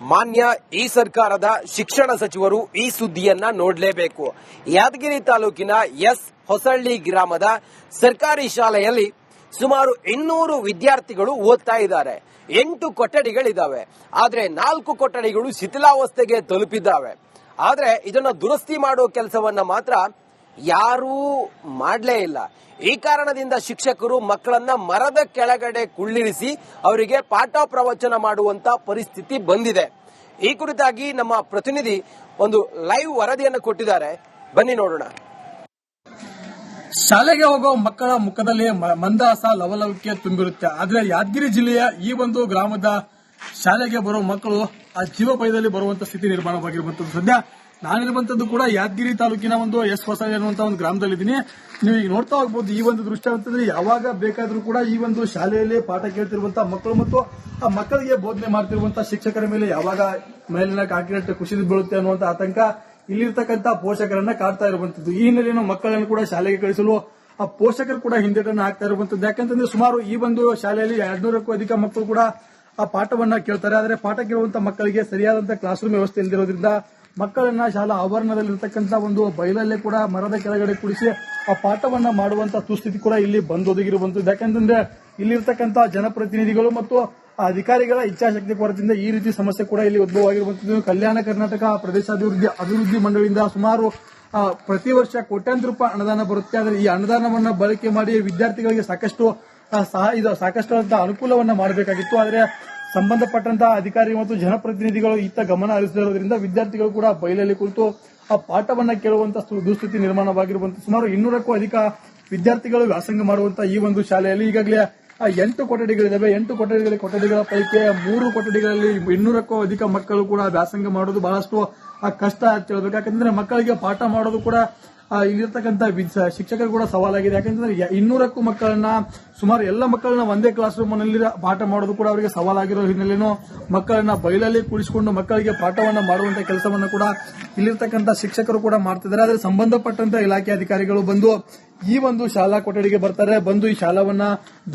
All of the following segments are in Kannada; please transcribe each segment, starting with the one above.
ಮಾನ್ಯ ಈ ಸರ್ಕಾರದ ಶಿಕ್ಷಣ ಸಚಿವರು ಈ ಸುದ್ದಿಯನ್ನ ನೋಡಲೇಬೇಕು. ಯಾದಗಿರಿ ತಾಲೂಕಿನ ಎಸ್ ಹೊಸಳ್ಳಿ ಗ್ರಾಮದ ಸರ್ಕಾರಿ ಶಾಲೆಯಲ್ಲಿ ಸುಮಾರು ಇನ್ನೂರು ವಿದ್ಯಾರ್ಥಿಗಳು ಓದ್ತಾ ಇದ್ದಾರೆ. ಎಂಟು ಕೊಠಡಿಗಳಿದ್ದಾವೆ ಆದ್ರೆ ನಾಲ್ಕು ಕೊಠಡಿಗಳು ಶಿಥಿಲಾವಸ್ಥೆಗೆ ತಲುಪಿದ್ದಾವೆ. ಆದ್ರೆ ಇದನ್ನ ದುರಸ್ತಿ ಮಾಡುವ ಕೆಲಸವನ್ನ ಮಾತ್ರ ಯಾರೂ ಮಾಡಲೇ ಇಲ್ಲ. ಈ ಕಾರಣದಿಂದ ಶಿಕ್ಷಕರು ಮಕ್ಕಳನ್ನ ಮರದ ಕೆಳಗಡೆ ಕುಳ್ಳಿರಿಸಿ ಅವರಿಗೆ ಪಾಠ ಪ್ರವಚನ ಮಾಡುವಂತ ಪರಿಸ್ಥಿತಿ ಬಂದಿದೆ. ಈ ಕುರಿತಾಗಿ ನಮ್ಮ ಪ್ರತಿನಿಧಿ ಒಂದು ಲೈವ್ ವರದಿಯನ್ನು ಕೊಟ್ಟಿದ್ದಾರೆ. ಬನ್ನಿ ನೋಡೋಣ. ಶಾಲೆಗೆ ಹೋಗೋ ಮಕ್ಕಳ ಮುಖದಲ್ಲಿ ಮ- ಮಂದಹಾಸ, ಲವಲವಿಕೆ ತುಂಬಿರುತ್ತೆ. ಆದ್ರೆ ಯಾದಗಿರಿ ಜಿಲ್ಲೆಯ ಈ ಒಂದು ಗ್ರಾಮದ ಶಾಲೆಗೆ ಬರೋ ಮಕ್ಕಳು ಆ ಜೀವಭಯದಲ್ಲಿ ಬರುವಂತ ಸ್ಥಿತಿ ನಿರ್ಮಾಣವಾಗಿರುವಂತದ್ದು. ಸದ್ಯ ನಾನಿರುವಂತದ್ದು ಕೂಡ ಯಾದಗಿರಿ ತಾಲೂಕಿನ ಒಂದು ಎಸ್ ಹೊಸ ಅನ್ನುವಂತ ಒಂದು ಗ್ರಾಮದಲ್ಲಿದ್ದೀನಿ. ನೀವು ಈಗ ನೋಡ್ತಾ ಹೋಗ್ಬೋದು, ಈ ಒಂದು ದೃಶ್ಯ ಅಂತಂದ್ರೆ ಯಾವಾಗ ಬೇಕಾದ್ರೂ ಕೂಡ ಈ ಒಂದು ಶಾಲೆಯಲ್ಲಿ ಪಾಠ ಕೇಳ್ತಿರುವಂತಹ ಮಕ್ಕಳು ಮತ್ತು ಆ ಮಕ್ಕಳಿಗೆ ಬೋಧನೆ ಮಾಡ್ತಿರುವಂತಹ ಶಿಕ್ಷಕರ ಮೇಲೆ ಯಾವಾಗ ಮೇಲಿನ ಕಾಂಕ್ರೀಟ್ ಕುಸಿದು ಬೀಳುತ್ತೆ ಅನ್ನುವಂತ ಆತಂಕ ಇಲ್ಲಿರ್ತಕ್ಕಂಥ ಪೋಷಕರನ್ನ ಕಾಡ್ತಾ ಇರುವಂತದ್ದು. ಈ ಹಿನ್ನೆಲೆಯನ್ನು ಮಕ್ಕಳನ್ನು ಕೂಡ ಶಾಲೆಗೆ ಕಳಿಸಲು ಆ ಪೋಷಕರು ಕೂಡ ಹಿಂದೆಟನ್ನು ಹಾಕ್ತಾ ಇರುವಂತದ್ದು. ಯಾಕಂತಂದ್ರೆ ಸುಮಾರು ಈ ಒಂದು ಶಾಲೆಯಲ್ಲಿ ಎರಡ್ನೂರಕ್ಕೂ ಅಧಿಕ ಮಕ್ಕಳು ಕೂಡ ಆ ಪಾಠವನ್ನ ಕೇಳ್ತಾರೆ. ಆದರೆ ಪಾಠ ಕೇಳುವಂತ ಮಕ್ಕಳಿಗೆ ಸರಿಯಾದಂತಹ ಕ್ಲಾಸ್ ರೂಮ್ ವ್ಯವಸ್ಥೆ ಇಲ್ಲದಿರೋದ್ರಿಂದ ಮಕ್ಕಳನ್ನ ಶಾಲಾ ಆವರಣದಲ್ಲಿರ್ತಕ್ಕಂಥ ಒಂದು ಬಯಲಲ್ಲೇ ಕೂಡ ಮರದ ಕೆಳಗಡೆ ಕುಡಿಸಿ ಆ ಪಾಠವನ್ನ ಮಾಡುವಂತ ದುಸ್ಥಿತಿ ಕೂಡ ಇಲ್ಲಿ ಬಂದೊದಗಿರುವಂತದ್ದು ಯಾಕಂತಂದ್ರೆ ಇಲ್ಲಿರ್ತಕ್ಕಂಥ ಜನಪ್ರತಿನಿಧಿಗಳು ಮತ್ತು ಅಧಿಕಾರಿಗಳ ಇಚ್ಛಾಶಕ್ತಿ ಕೊರತೆಯಿಂದ ಈ ರೀತಿ ಸಮಸ್ಯೆ ಕೂಡ ಇಲ್ಲಿ ಉದ್ಭವವಾಗಿರುವಂತದ್ದು ಕಲ್ಯಾಣ ಕರ್ನಾಟಕ ಪ್ರದೇಶಾಭಿವೃದ್ಧಿ ಅಭಿವೃದ್ಧಿ ಮಂಡಳಿಯಿಂದ ಸುಮಾರು ಪ್ರತಿ ವರ್ಷ ಕೋಟ್ಯಾಂತರ ರೂಪಾಯಿ ಅನುದಾನ ಬರುತ್ತೆ. ಆದರೆ ಈ ಅನುದಾನವನ್ನ ಬಳಕೆ ಮಾಡಿ ವಿದ್ಯಾರ್ಥಿಗಳಿಗೆ ಸಾಕಷ್ಟು ಸಹ ಇದು ಸಾಕಷ್ಟು ಅನುಕೂಲವನ್ನ ಮಾಡಬೇಕಾಗಿತ್ತು. ಆದರೆ ಸಂಬಂಧಪಟ್ಟಂತಹ ಅಧಿಕಾರಿ ಮತ್ತು ಜನಪ್ರತಿನಿಧಿಗಳು ಇತ್ತ ಗಮನ ಹರಿಸಿರೋದ್ರಿಂದ ವಿದ್ಯಾರ್ಥಿಗಳು ಕೂಡ ಬಯಲಲ್ಲಿ ಕುಳಿತು ಆ ಪಾಠವನ್ನ ಕೇಳುವಂತಹ ದುಸ್ಥಿತಿ ನಿರ್ಮಾಣವಾಗಿರುವಂತ ಸುಮಾರು ಇನ್ನೂರಕ್ಕೂ ಅಧಿಕ ವಿದ್ಯಾರ್ಥಿಗಳು ವ್ಯಾಸಂಗ ಮಾಡುವಂತಹ ಈ ಒಂದು ಶಾಲೆಯಲ್ಲಿ ಈಗಾಗಲೇ, ಆ, ಎಂಟು ಕೊಠಡಿಗಳಿದ್ದಾವೆ ಎಂಟು ಕೊಠಡಿಗಳ ಕೊಠಡಿಗಳ ಪೈಕಿ ಮೂರು ಕೊಠಡಿಗಳಲ್ಲಿ ಇನ್ನೂರಕ್ಕೂ ಅಧಿಕ ಮಕ್ಕಳು ಕೂಡ ವ್ಯಾಸಂಗ ಮಾಡೋದು ಬಹಳಷ್ಟು, ಆ, ಕಷ್ಟ ಅಂತ ಹೇಳ್ಬೇಕು. ಯಾಕಂದ್ರೆ ಮಕ್ಕಳಿಗೆ ಪಾಠ ಮಾಡೋದು ಕೂಡ ಇಲ್ಲಿರ್ತಕ್ಕಂಥ ಶಿಕ್ಷಕರು ಕೂಡ ಸವಾಲಾಗಿದೆ. ಯಾಕಂತಂದ್ರೆ ಇನ್ನೂರಕ್ಕೂ ಮಕ್ಕಳನ್ನ ಸುಮಾರು ಎಲ್ಲ ಮಕ್ಕಳನ್ನ ಒಂದೇ ಕ್ಲಾಸ್ ರೂಮ್ನಲ್ಲಿ ಪಾಠ ಮಾಡೋದು ಕೂಡ ಅವರಿಗೆ ಸವಾಲಾಗಿರೋ ಹಿನ್ನೆಲೆನೂ ಮಕ್ಕಳನ್ನ ಬಯಲಲ್ಲಿ ಕೂಡಿಸಿಕೊಂಡು ಮಕ್ಕಳಿಗೆ ಪಾಠವನ್ನ ಮಾಡುವಂತ ಕೆಲಸವನ್ನು ಕೂಡ ಇಲ್ಲಿರ್ತಕ್ಕಂಥ ಶಿಕ್ಷಕರು ಕೂಡ ಮಾಡ್ತಿದ್ದಾರೆ. ಆದರೆ ಸಂಬಂಧಪಟ್ಟಂತ ಇಲಾಖೆ ಅಧಿಕಾರಿಗಳು ಬಂದು ಈ ಒಂದು ಶಾಲಾ ಕೊಠಡಿಗೆ ಬರ್ತಾರೆ, ಬಂದು ಈ ಶಾಲಾವನ್ನ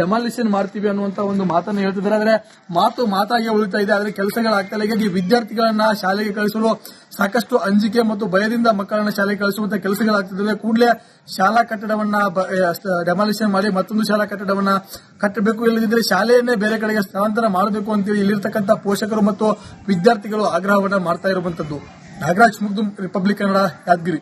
ಡೆಮಾಲಿಷನ್ ಮಾಡ್ತೀವಿ ಅನ್ನುವಂತ ಒಂದು ಮಾತನ್ನ ಹೇಳ್ತಿದ್ದಾರೆ. ಆದ್ರೆ ಮಾತು ಮಾತಾಗಿ ಉಳಿತಾ ಇದೆ, ಆದ್ರೆ ಕೆಲಸಗಳಾಗ್ತಾ ಇಲ್ಲ. ಹೀಗಾಗಿ ವಿದ್ಯಾರ್ಥಿಗಳನ್ನ ಶಾಲೆಗೆ ಕಳಿಸಲು ಸಾಕಷ್ಟು ಅಂಜಿಕೆ ಮತ್ತು ಭಯದಿಂದ ಮಕ್ಕಳನ್ನ ಶಾಲೆಗೆ ಕಳಿಸುವಂತ ಕೆಲಸಗಳಾಗ್ತಿದ್ದಾವೆ ಕೂಡಲೇ ಶಾಲಾ ಕಟ್ಟಡವನ್ನ ಡೆಮಾಲಿಷನ್ ಮಾಡಿ ಮತ್ತೊಂದು ಶಾಲಾ ಕಟ್ಟಡವನ್ನ ಕಟ್ಟಬೇಕು. ಇಲ್ಲದಿದ್ದರೆ ಶಾಲೆಯನ್ನೇ ಬೇರೆ ಕಡೆಗೆ ಸ್ಥಳಾಂತರ ಮಾಡಬೇಕು ಅಂತೇಳಿ ಇಲ್ಲಿರ್ತಕ್ಕಂಥ ಪೋಷಕರು ಮತ್ತು ವಿದ್ಯಾರ್ಥಿಗಳು ಆಗ್ರಹವನ್ನ ಮಾಡ್ತಾ ಇರುವಂತದ್ದು. ನಾಗರಾಜ್ ಮುಗ್ದು ರಿಪಬ್ಲಿಕ್ ಕನ್ನಡ ಯಾದಗಿರಿ.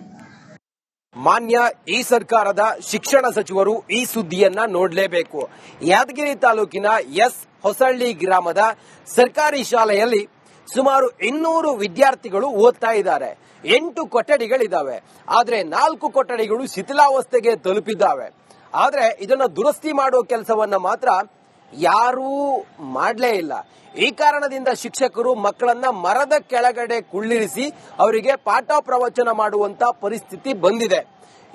ಮಾನ್ಯ ಈ ಸರ್ಕಾರದ ಶಿಕ್ಷಣ ಸಚಿವರು ಈ ಸುದ್ದಿಯನ್ನ ನೋಡಲೇಬೇಕು. ಯಾದಗಿರಿ ತಾಲೂಕಿನ ಎಸ್ ಹೊಸಳ್ಳಿ ಗ್ರಾಮದ ಸರ್ಕಾರಿ ಶಾಲೆಯಲ್ಲಿ ಸುಮಾರು ಇನ್ನೂರು ವಿದ್ಯಾರ್ಥಿಗಳು ಓದ್ತಾ ಇದ್ದಾರೆ. ಎಂಟು ಕೊಠಡಿಗಳಿದ್ದಾವೆ ಆದ್ರೆ ನಾಲ್ಕು ಕೊಠಡಿಗಳು ಶಿಥಿಲಾವಸ್ಥೆಗೆ ತಲುಪಿದ್ದಾವೆ. ಆದ್ರೆ ಇದನ್ನ ದುರಸ್ತಿ ಮಾಡುವ ಕೆಲಸವನ್ನ ಮಾತ್ರ ಯಾರೂ ಮಾಡಲೇ ಇಲ್ಲ. ಈ ಕಾರಣದಿಂದ ಶಿಕ್ಷಕರು ಮಕ್ಕಳನ್ನ ಮರದ ಕೆಳಗಡೆ ಕುಳ್ಳಿರಿಸಿ ಅವರಿಗೆ ಪಾಠ ಪ್ರವಚನ ಮಾಡುವಂತ ಪರಿಸ್ಥಿತಿ ಬಂದಿದೆ.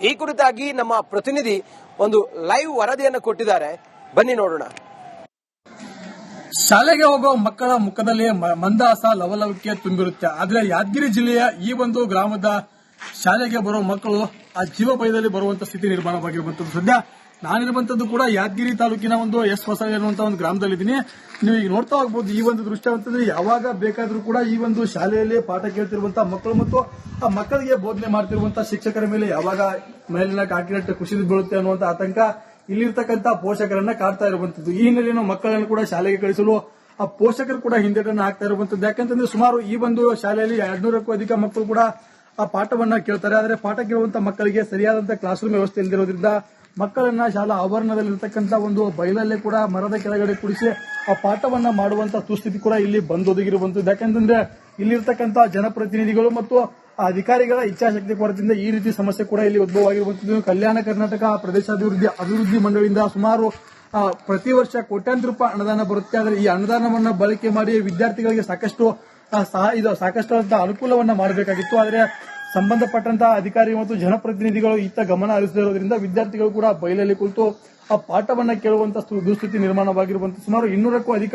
ಈ ಕುರಿತಾಗಿ ನಮ್ಮ ಪ್ರತಿನಿಧಿ ಒಂದು ಲೈವ್ ವರದಿಯನ್ನು ಕೊಟ್ಟಿದ್ದಾರೆ. ಬನ್ನಿ ನೋಡೋಣ. ಶಾಲೆಗೆ ಹೋಗುವ ಮಕ್ಕಳ ಮುಖದಲ್ಲಿ ಮಂದಾಸ ಲವಲವಿಕೆ ತುಂಬಿರುತ್ತೆ. ಆದ್ರೆ ಯಾದಗಿರಿ ಜಿಲ್ಲೆಯ ಈ ಒಂದು ಗ್ರಾಮದ ಶಾಲೆಗೆ ಬರುವ ಮಕ್ಕಳು ಆ ಜೀವ ಭಯದಲ್ಲಿ ಬರುವಂತ ಸ್ಥಿತಿ ನಿರ್ಮಾಣವಾಗಿರುವಂತದ್ದು. ಸದ್ಯ ನಾನಿರುವಂತದ್ದು ಕೂಡ ಯಾದಗಿರಿ ತಾಲೂಕಿನ ಒಂದು ಎಸ್ ಹೊಸ ಅನ್ನುವಂತ ಒಂದು ಗ್ರಾಮದಲ್ಲಿದ್ದೀನಿ. ನೀವು ಈಗ ನೋಡ್ತಾ ಹೋಗ್ಬೋದು, ಈ ಒಂದು ದೃಶ್ಯ ಅಂತಂದ್ರೆ ಯಾವಾಗ ಬೇಕಾದ್ರೂ ಕೂಡ ಈ ಒಂದು ಶಾಲೆಯಲ್ಲಿ ಪಾಠ ಕೇಳ್ತಿರುವಂತಹ ಮಕ್ಕಳು ಮತ್ತು ಆ ಮಕ್ಕಳಿಗೆ ಬೋಧನೆ ಮಾಡ್ತಿರುವಂತಹ ಶಿಕ್ಷಕರ ಮೇಲೆ ಯಾವಾಗ ಮೇಲಿನ ಕಾಂಕ್ರೀಟ್ ಕುಸಿದು ಬೀಳುತ್ತೆ ಅನ್ನುವಂತ ಆತಂಕ ಇಲ್ಲಿರ್ತಕ್ಕಂಥ ಪೋಷಕರನ್ನ ಕಾಡ್ತಾ ಇರುವಂತದ್ದು. ಈ ಹಿನ್ನೆಲೆಯನ್ನು ಮಕ್ಕಳನ್ನು ಕೂಡ ಶಾಲೆಗೆ ಕಳಿಸಲು ಆ ಪೋಷಕರು ಕೂಡ ಹಿಂದೆಟನ್ನು ಹಾಕ್ತಾ ಇರುವಂತದ್ದು. ಯಾಕಂತಂದ್ರೆ ಸುಮಾರು ಈ ಒಂದು ಶಾಲೆಯಲ್ಲಿ ಎರಡ್ನೂರಕ್ಕೂ ಅಧಿಕ ಮಕ್ಕಳು ಕೂಡ ಆ ಪಾಠವನ್ನ ಕೇಳ್ತಾರೆ. ಆದರೆ ಪಾಠ ಕೇಳುವಂತ ಮಕ್ಕಳಿಗೆ ಸರಿಯಾದಂತಹ ಕ್ಲಾಸ್ ರೂಮ್ ವ್ಯವಸ್ಥೆ ಇಲ್ಲದಿರೋದ್ರಿಂದ ಮಕ್ಕಳನ್ನ ಶಾಲಾ ಆವರಣದಲ್ಲಿರ್ತಕ್ಕಂಥ ಒಂದು ಬಯಲಲ್ಲೇ ಕೂಡ ಮರದ ಕೆಳಗಡೆ ಕುಡಿಸಿ ಆ ಪಾಠವನ್ನ ಮಾಡುವಂತ ದುಸ್ಥಿತಿ ಕೂಡ ಇಲ್ಲಿ ಬಂದೊದಗಿರುವಂತದ್ದು ಯಾಕಂತಂದ್ರೆ ಇಲ್ಲಿರ್ತಕ್ಕಂಥ ಜನಪ್ರತಿನಿಧಿಗಳು ಮತ್ತು ಅಧಿಕಾರಿಗಳ ಇಚ್ಛಾಶಕ್ತಿ ಕೊರತೆಯಿಂದ ಈ ರೀತಿ ಸಮಸ್ಯೆ ಕೂಡ ಇಲ್ಲಿ ಉದ್ಭವ ಆಗಿರುವಂತದ್ದು ಕಲ್ಯಾಣ ಕರ್ನಾಟಕ ಪ್ರದೇಶಾಭಿವೃದ್ಧಿ, ಅಭಿವೃದ್ಧಿ ಮಂಡಳಿಯಿಂದ ಸುಮಾರು ಪ್ರತಿ ವರ್ಷ ಕೋಟ್ಯಾಂತರ ರೂಪಾಯಿ ಅನುದಾನ ಬರುತ್ತೆ. ಆದರೆ ಈ ಅನುದಾನವನ್ನ ಬಳಕೆ ಮಾಡಿ ವಿದ್ಯಾರ್ಥಿಗಳಿಗೆ ಸಾಕಷ್ಟು ಸಹ ಇದು ಸಾಕಷ್ಟು ಅನುಕೂಲವನ್ನ ಮಾಡಬೇಕಾಗಿತ್ತು. ಆದರೆ ಸಂಬಂಧಪಟ್ಟಂತಹ ಅಧಿಕಾರಿ ಮತ್ತು ಜನಪ್ರತಿನಿಧಿಗಳು ಇತ್ತ ಗಮನ ಹರಿಸಿರೋದ್ರಿಂದ ವಿದ್ಯಾರ್ಥಿಗಳು ಕೂಡ ಬಯಲಲ್ಲಿ ಕುಳಿತು ಆ ಪಾಠವನ್ನ ಕೇಳುವಂತ ದುಸ್ಥಿತಿ ನಿರ್ಮಾಣವಾಗಿರುವಂತ ಸುಮಾರು ಇನ್ನೂರಕ್ಕೂ ಅಧಿಕ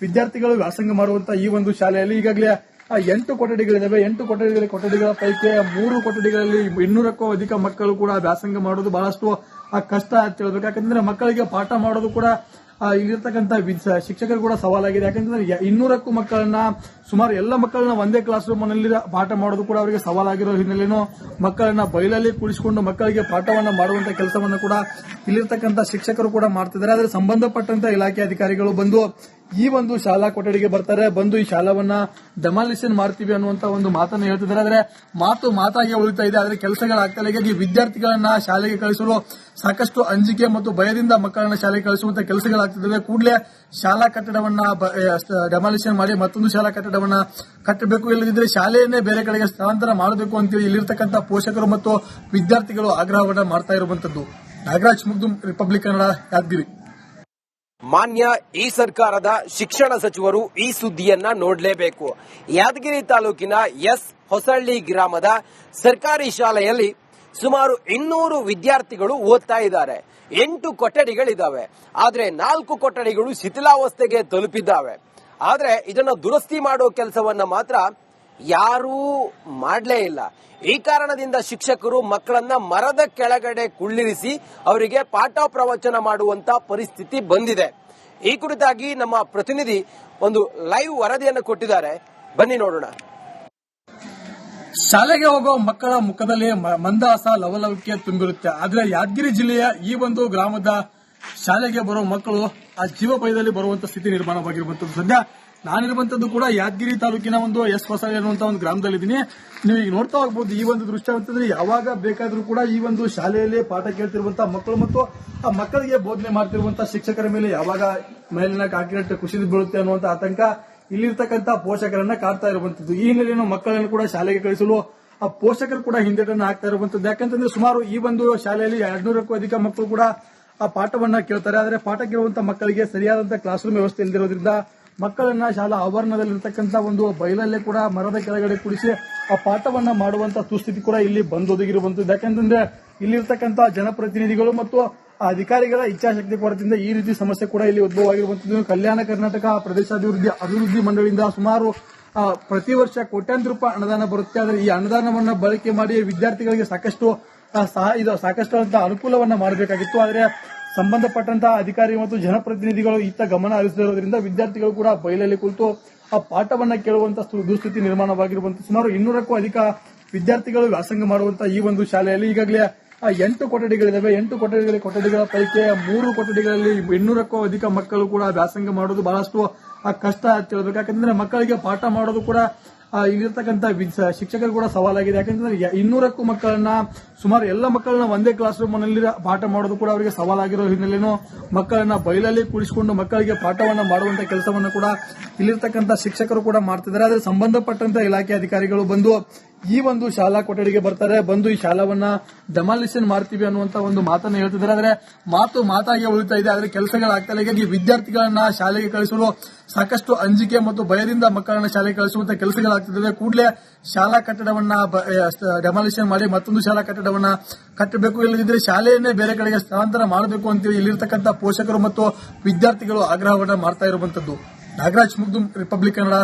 ವಿದ್ಯಾರ್ಥಿಗಳು ವ್ಯಾಸಂಗ ಮಾಡುವಂತಹ ಈ ಒಂದು ಶಾಲೆಯಲ್ಲಿ ಈಗಾಗಲೇ, ಆ, ಎಂಟು ಕೊಠಡಿಗಳಿದ್ದಾವೆ ಎಂಟು ಕೊಠಡಿಗಳ ಕೊಠಡಿಗಳ ಪೈಕಿ ಮೂರು ಕೊಠಡಿಗಳಲ್ಲಿ ಇನ್ನೂರಕ್ಕೂ ಅಧಿಕ ಮಕ್ಕಳು ಕೂಡ ವ್ಯಾಸಂಗ ಮಾಡೋದು ಬಹಳಷ್ಟು ಕಷ್ಟ ಅಂತ ಹೇಳ್ಬೇಕು. ಯಾಕಂದ್ರೆ ಮಕ್ಕಳಿಗೆ ಪಾಠ ಮಾಡೋದು ಕೂಡ ಇಲ್ಲಿರ್ತಕ್ಕಂಥ ಶಿಕ್ಷಕರು ಕೂಡ ಸವಾಲಾಗಿದೆ. ಯಾಕಂದ್ರೆ ಇನ್ನೂರಕ್ಕೂ ಮಕ್ಕಳನ್ನ ಸುಮಾರು ಎಲ್ಲ ಮಕ್ಕಳನ್ನ ಒಂದೇ ಕ್ಲಾಸ್ ರೂಮ್ನಲ್ಲಿ ಪಾಠ ಮಾಡೋದು ಕೂಡ ಅವರಿಗೆ ಸವಾಲಾಗಿರೋ ಹಿನ್ನೆಲೆಯೂ ಮಕ್ಕಳನ್ನ ಬಯಲಲ್ಲಿ ಕುಳಿಸಿಕೊಂಡು ಮಕ್ಕಳಿಗೆ ಪಾಠವನ್ನ ಮಾಡುವಂತ ಕೆಲಸವನ್ನ ಕೂಡ ಇಲ್ಲಿರ್ತಕ್ಕಂಥ ಶಿಕ್ಷಕರು ಕೂಡ ಮಾಡ್ತಿದ್ದಾರೆ. ಆದರೆ ಸಂಬಂಧಪಟ್ಟಂತ ಇಲಾಖೆ ಅಧಿಕಾರಿಗಳು ಬಂದು ಈ ಒಂದು ಶಾಲಾ ಕೊಠಡಿಗೆ ಬರ್ತಾರೆ. ಬಂದು ಈ ಶಾಲಾವನ್ನ ಡೆಮಾಲಿಷನ್ ಮಾಡ್ತೀವಿ ಅನ್ನುವಂತ ಒಂದು ಮಾತನ್ನು ಹೇಳ್ತಿದ್ದಾರೆ. ಆದ್ರೆ ಮಾತು ಮಾತಾಗಿ ಉಳಿತಾ ಇದೆ. ಆದ್ರೆ ಕೆಲಸಗಳಾಗ್ತಾ ಈ ವಿದ್ಯಾರ್ಥಿಗಳನ್ನ ಶಾಲೆಗೆ ಕಳಿಸಲು ಸಾಕಷ್ಟು ಅಂಜಿಕೆ ಮತ್ತು ಭಯದಿಂದ ಮಕ್ಕಳನ್ನ ಶಾಲೆಗೆ ಕಳಿಸುವಂತ ಕೆಲಸಗಳಾಗ್ತಿದ್ದಾವೆ. ಕೂಡಲೇ ಶಾಲಾ ಕಟ್ಟಡವನ್ನ ಡೆಮಾಲಿಷನ್ ಮಾಡಿ ಮತ್ತೊಂದು ಶಾಲಾ ಕಟ್ಟಡವನ್ನ ಕಟ್ಟಬೇಕು ಇಲ್ಲದಿದ್ರೆ ಶಾಲೆಯನ್ನೇ ಬೇರೆ ಕಡೆಗೆ ಸ್ಥಳಾಂತರ ಮಾಡಬೇಕು ಅಂತೇಳಿ ಇಲ್ಲಿರ್ತಕ್ಕಂಥ ಪೋಷಕರು ಮತ್ತು ವಿದ್ಯಾರ್ಥಿಗಳು ಆಗ್ರಹವನ್ನ ಮಾಡ್ತಾ ಇರುವಂತದ್ದು ನಾಗರಾಜ್ ಮುಗ್ದುಂ ರಿಪಬ್ಲಿಕ್ ಕನ್ನಡ, ಯಾದಗಿರಿ. ಮಾನ್ಯ ಈ ಸರ್ಕಾರದ ಶಿಕ್ಷಣ ಸಚಿವರು ಈ ಸುದ್ದಿಯನ್ನ ನೋಡಲೇಬೇಕು. ಯಾದಗಿರಿ ತಾಲೂಕಿನ ಎಸ್ ಹೊಸಳ್ಳಿ ಗ್ರಾಮದ ಸರ್ಕಾರಿ ಶಾಲೆಯಲ್ಲಿ ಸುಮಾರು ಇನ್ನೂರು ವಿದ್ಯಾರ್ಥಿಗಳು ಓದ್ತಾ ಇದ್ದಾರೆ. ಎಂಟು ಕೊಠಡಿಗಳಿದ್ದಾವೆ ಆದರೆ ನಾಲ್ಕು ಕೊಠಡಿಗಳು ಶಿಥಿಲಾವಸ್ಥೆಗೆ ತಲುಪಿದ್ದಾವೆ. ಆದ್ರೆ ಇದನ್ನ ದುರಸ್ತಿ ಮಾಡೋ ಕೆಲಸವನ್ನ ಮಾತ್ರ ಯಾರೂ ಮಾಡಲೇ ಇಲ್ಲ. ಈ ಕಾರಣದಿಂದ ಶಿಕ್ಷಕರು ಮಕ್ಕಳನ್ನ ಮರದ ಕೆಳಗಡೆ ಕುಳ್ಳಿರಿಸಿ ಅವರಿಗೆ ಪಾಠ ಪ್ರವಚನ ಮಾಡುವಂತ ಪರಿಸ್ಥಿತಿ ಬಂದಿದೆ. ಈ ಕುರಿತಾಗಿ ನಮ್ಮ ಪ್ರತಿನಿಧಿ ಒಂದು ಲೈವ್ ವರದಿಯನ್ನು ಕೊಟ್ಟಿದ್ದಾರೆ. ಬನ್ನಿ ನೋಡೋಣ. ಶಾಲೆಗೆ ಹೋಗುವ ಮಕ್ಕಳ ಮುಖದಲ್ಲಿ ಮಂದಾಸ ಲವಲವಿಕೆ ತುಂಬಿರುತ್ತೆ. ಆದ್ರೆ ಯಾದಗಿರಿ ಜಿಲ್ಲೆಯ ಈ ಒಂದು ಗ್ರಾಮದ ಶಾಲೆಗೆ ಬರುವ ಮಕ್ಕಳು ಆ ಜೀವ ಭಯದಲ್ಲಿ ಬರುವಂತ ಸ್ಥಿತಿ ನಿರ್ಮಾಣವಾಗಿರುವಂತದ್ದು. ಸದ್ಯ ನಾನಿರುವಂತದ್ದು ಕೂಡ ಯಾದಗಿರಿ ತಾಲೂಕಿನ ಒಂದು ಎಸ್ ಹೊಸ ಅನ್ನುವಂತ ಒಂದು ಗ್ರಾಮದಲ್ಲಿದ್ದೀನಿ. ನೀವು ಈಗ ನೋಡ್ತಾ ಹೋಗ್ಬೋದು, ಈ ಒಂದು ದೃಶ್ಯ ಅಂತಂದ್ರೆ ಯಾವಾಗ ಬೇಕಾದ್ರೂ ಕೂಡ ಈ ಒಂದು ಶಾಲೆಯಲ್ಲಿ ಪಾಠ ಕೇಳ್ತಿರುವಂತಹ ಮಕ್ಕಳು ಮತ್ತು ಆ ಮಕ್ಕಳಿಗೆ ಬೋಧನೆ ಮಾಡ್ತಿರುವಂತಹ ಶಿಕ್ಷಕರ ಮೇಲೆ ಯಾವಾಗ ಮೇಲಿನ ಕಾಂಕ್ರೀಟ್ ಕುಸಿದು ಬೀಳುತ್ತೆ ಅನ್ನುವಂತ ಆತಂಕ ಇಲ್ಲಿರ್ತಕ್ಕಂಥ ಪೋಷಕರನ್ನ ಕಾಡ್ತಾ ಇರುವಂತದ್ದು. ಈ ಹಿನ್ನೆಲೆಯನ್ನು ಮಕ್ಕಳನ್ನು ಕೂಡ ಶಾಲೆಗೆ ಕಳಿಸಲು ಆ ಪೋಷಕರು ಕೂಡ ಹಿಂದೆಟನ್ನು ಹಾಕ್ತಾ ಇರುವಂತದ್ದು. ಯಾಕಂತಂದ್ರೆ ಸುಮಾರು ಈ ಒಂದು ಶಾಲೆಯಲ್ಲಿ ಎರಡ್ನೂರಕ್ಕೂ ಅಧಿಕ ಮಕ್ಕಳು ಕೂಡ ಆ ಪಾಠವನ್ನ ಕೇಳ್ತಾರೆ. ಆದರೆ ಪಾಠ ಕೇಳುವಂತ ಮಕ್ಕಳಿಗೆ ಸರಿಯಾದಂತ ಕ್ಲಾಸ್ ರೂಮ್ ವ್ಯವಸ್ಥೆ ಇಲ್ಲದಿರೋದ್ರಿಂದ ಮಕ್ಕಳನ್ನ ಶಾಲಾ ಆವರಣದಲ್ಲಿರ್ತಕ್ಕಂಥ ಒಂದು ಬಯಲಲ್ಲೇ ಕೂಡ ಮರದ ಕೆಳಗಡೆ ಕುಡಿಸಿ ಆ ಪಾಠವನ್ನ ಮಾಡುವಂತ ದುಸ್ಥಿತಿ ಕೂಡ ಇಲ್ಲಿ ಬಂದೊದಗಿರುವಂತದ್ದು ಯಾಕಂತಂದ್ರೆ ಇಲ್ಲಿರ್ತಕ್ಕಂಥ ಜನಪ್ರತಿನಿಧಿಗಳು ಮತ್ತು ಅಧಿಕಾರಿಗಳ ಇಚ್ಛಾಶಕ್ತಿ ಕೊರತೆಯಿಂದ ಈ ರೀತಿ ಸಮಸ್ಯೆ ಕೂಡ ಇಲ್ಲಿ ಉದ್ಭವವಾಗಿರುವಂತದ್ದು ಕಲ್ಯಾಣ ಕರ್ನಾಟಕ ಪ್ರದೇಶಾಭಿವೃದ್ಧಿ, ಅಭಿವೃದ್ಧಿ ಮಂಡಳಿಯಿಂದ ಸುಮಾರು ಪ್ರತಿ ವರ್ಷ ಕೋಟ್ಯಾಂತರ ರೂಪಾಯಿ ಅನುದಾನ ಬರುತ್ತೆ. ಆದರೆ ಈ ಅನುದಾನವನ್ನು ಬಳಕೆ ಮಾಡಿ ವಿದ್ಯಾರ್ಥಿಗಳಿಗೆ ಸಾಕಷ್ಟು ಸಹ ಇದು ಸಾಕಷ್ಟು ಅಂತ ಅನುಕೂಲವನ್ನ ಮಾಡಬೇಕಾಗಿತ್ತು. ಆದರೆ ಸಂಬಂಧಪಟ್ಟಂತಹ ಅಧಿಕಾರಿ ಮತ್ತು ಜನಪ್ರತಿನಿಧಿಗಳು ಇತ್ತ ಗಮನ ಹರಿಸಿರೋದ್ರಿಂದ ವಿದ್ಯಾರ್ಥಿಗಳು ಕೂಡ ಬಯಲಲ್ಲಿ ಕುಳಿತು ಆ ಪಾಠವನ್ನ ಕೇಳುವಂತಹ ಸ್ಥು- ದುಸ್ಥಿತಿ ನಿರ್ಮಾಣವಾಗಿರುವಂತಹ ಸುಮಾರು ಇನ್ನೂರಕ್ಕೂ ಅಧಿಕ ವಿದ್ಯಾರ್ಥಿಗಳು ವ್ಯಾಸಂಗ ಮಾಡುವಂತಹ ಈ ಒಂದು ಶಾಲೆಯಲ್ಲಿ ಈಗಾಗಲೇ ಎಂಟು ಕೊಠಡಿಗಳಿದ್ದಾವೆ ಎಂಟು ಕೊಠಡಿಗಳ ಕೊಠಡಿಗಳ ಪೈಕಿ ಮೂರು ಕೊಠಡಿಗಳಲ್ಲಿ ಇನ್ನೂರಕ್ಕೂ ಅಧಿಕ ಮಕ್ಕಳು ಕೂಡ ವ್ಯಾಸಂಗ ಮಾಡೋದು ಬಹಳಷ್ಟು ಆ ಕಷ್ಟ ಅಂತ ಹೇಳ್ಬೇಕು. ಯಾಕಂದ್ರೆ ಮಕ್ಕಳಿಗೆ ಪಾಠ ಮಾಡೋದು ಕೂಡ ಇಲ್ಲಿರ್ತಕ್ಕಂಥ ಶಿಕ್ಷಕರು ಕೂಡ ಸವಾಲಾಗಿದೆ. ಯಾಕಂದ್ರೆ ಯ- ಇನ್ನೂರಕ್ಕೂ ಮಕ್ಕಳನ್ನ, ಸುಮಾರು ಎಲ್ಲ ಮಕ್ಕಳನ್ನ ಒಂದೇ ಕ್ಲಾಸ್ ರೂಮ್ನಲ್ಲಿ ಪಾಠ ಮಾಡೋದು ಕೂಡ ಅವರಿಗೆ ಸವಾಲಾಗಿರೋ ಹಿನ್ನೆಲೆನೂ ಮಕ್ಕಳನ್ನ ಬಯಲಲ್ಲಿ ಕುಳಿಸಿಕೊಂಡು ಮಕ್ಕಳಿಗೆ ಪಾಠವನ್ನ ಮಾಡುವಂತ ಕೆಲಸವನ್ನು ಕೂಡ ಇಲ್ಲಿರ್ತಕ್ಕಂಥ ಶಿಕ್ಷಕರು ಕೂಡ ಮಾಡ್ತಿದ್ದಾರೆ. ಆದರೆ ಸಂಬಂಧಪಟ್ಟಂತ ಇಲಾಖೆ ಅಧಿಕಾರಿಗಳು ಬಂದು ಈ ಒಂದು ಶಾಲಾ ಕೊಠಡಿಗೆ ಬರ್ತಾರೆ, ಬಂದು ಈ ಶಾಲಾವನ್ನ ಡೆಮಾಲಿಷನ್ ಮಾಡ್ತೀವಿ ಅನ್ನುವಂತ ಒಂದು ಮಾತನ್ನ ಹೇಳ್ತಿದ್ದಾರೆ. ಆದ್ರೆ ಮಾತು ಮಾತಾಗಿ ಉಳಿತಾ ಇದೆ, ಆದ್ರೆ ಕೆಲಸಗಳಾಗ್ತಾ ಈ ವಿದ್ಯಾರ್ಥಿಗಳನ್ನ ಶಾಲೆಗೆ ಕಳಿಸಲು ಸಾಕಷ್ಟು ಅಂಜಿಕೆ ಮತ್ತು ಭಯದಿಂದ ಮಕ್ಕಳನ್ನ ಶಾಲೆಗೆ ಕಳಿಸುವಂತ ಕೆಲಸಗಳಾಗ್ತಿದ್ದಾವೆ ಕೂಡಲೇ ಶಾಲಾ ಕಟ್ಟಡವನ್ನ ಡೆಮಾಲಿಷನ್ ಮಾಡಿ ಮತ್ತೊಂದು ಶಾಲಾ ಕಟ್ಟಡವನ್ನ ಕಟ್ಟಬೇಕು. ಇಲ್ಲದಿದ್ರೆ ಶಾಲೆಯನ್ನೇ ಬೇರೆ ಕಡೆಗೆ ಸ್ಥಳಾಂತರ ಮಾಡಬೇಕು ಅಂತೇಳಿ ಇಲ್ಲಿರ್ತಕ್ಕಂಥ ಪೋಷಕರು ಮತ್ತು ವಿದ್ಯಾರ್ಥಿಗಳು ಆಗ್ರಹವನ್ನ ಮಾಡ್ತಾ ಇರುವಂತದ್ದು. ನಾಗರಾಜ್ ಮುಗ್ಧು ರಿಪಬ್ಲಿಕ್ ಕನ್ನಡ